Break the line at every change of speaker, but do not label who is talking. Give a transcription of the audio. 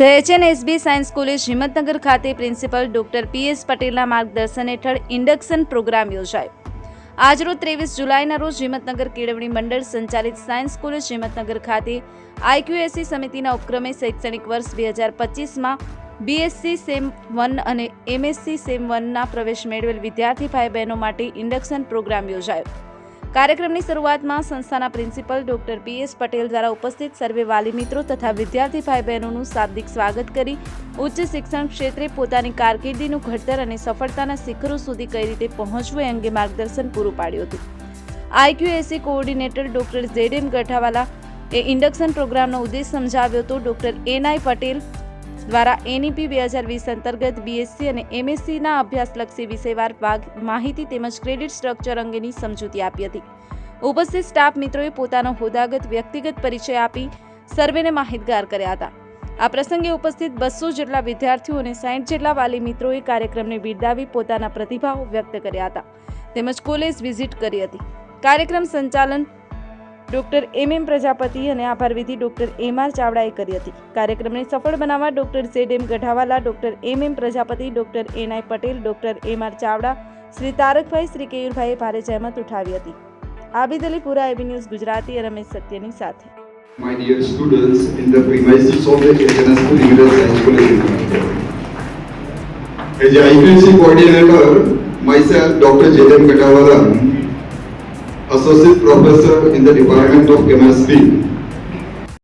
The HNSB science college Himmatnagar ખાતે principal doctor PS પટેલના માર્ગદર્શન હેઠળ ઇન્ડક્શન પ્રોગ્રામ યોજાયો. આજરોજ ત્રેવીસ જુલાઈના રોજ હિંમતનગર કેળવણી મંડળ સંચાલિત સાયન્સ કોલેજ હિંમતનગર ખાતે આઈક્યુએસસી સમિતિના ઉપક્રમે શૈક્ષણિક વર્ષ બે હજાર પચીસમાં બીએસસી સેમ વન અને એમએસસી સેમ વનના પ્રવેશ મેળવેલ વિદ્યાર્થી ભાઈ બહેનો માટે ઇન્ડક્શન પ્રોગ્રામ યોજાયો. કાર્યક્રમની શરૂઆતમાં સંસ્થાના પ્રિન્સિપલ ડોક્ટર પીએસ પટેલ દ્વારા ઉપસ્થિત સર્વે વાલી મિત્રો તથા વિદ્યાર્થી ભાઈ બહેનોનું શાબ્દિક સ્વાગત કરી ઉચ્ચ શિક્ષણ ક્ષેત્રે પોતાની કારકિર્દીનું ઘડતર અને સફળતાના શિખરો સુધી કઈ રીતે પહોંચવું એ અંગે માર્ગદર્શન પૂરું પાડ્યું હતું. IQAC coordinator doctor Z M Gathawala એ ઇન્ડક્શન પ્રોગ્રામનો ઉદ્દેશ સમજાવ્યો હતો. ડોક્ટર એનઆઈ પટેલ દ્વારા એનઈપી બે હજાર વીસ અંતર્ગત બીએસસી અને એમએસસીના અભ્યાસલક્ષી વિષયવાર ભાગ માહિતી તેમજ ક્રેડિટ સ્ટ્રક્ચર અંગેની સમજૂતી આપી હતી. ઉપસ્થિત સ્ટાફ મિત્રોએ પોતાનો હોદાગત વ્યક્તિગત પરિચય આપી સર્વેને માહિતગાર કર્યા હતા. આ પ્રસંગે ઉપસ્થિત બસો જેટલા વિદ્યાર્થીઓ અને સાઠ જેટલા વાલી મિત્રોએ કાર્યક્રમને બિરદાવી પોતાના પ્રતિભાવો વ્યક્ત કર્યા હતા તેમજ કોલેજ વિઝિટ કરી હતી. કાર્યક્રમ સંચાલન ડોક્ટર એમ એમ પ્રજાપતિ અને આભારવિધિ ડોક્ટર એમ આર ચાવડાએ કરી હતી કાર્યક્રમને સફળ બનાવવા doctor Z M Gadhawala doctor M M Prajapati doctor N I Patel doctor M R Chavda Shri Tarakbhai Shri કેયુરભાઈએ ભારે જહેમત ઉઠાવી હતી આબિદ અલીપુરા એબી ન્યૂઝ ગુજરાતી રમેશ સત્યની સાથે
My dear students in the premises of the International English Science College. As IPC coordinator, myself Dr. Jayden Katawala, Associate Professor in the Department of Chemistry,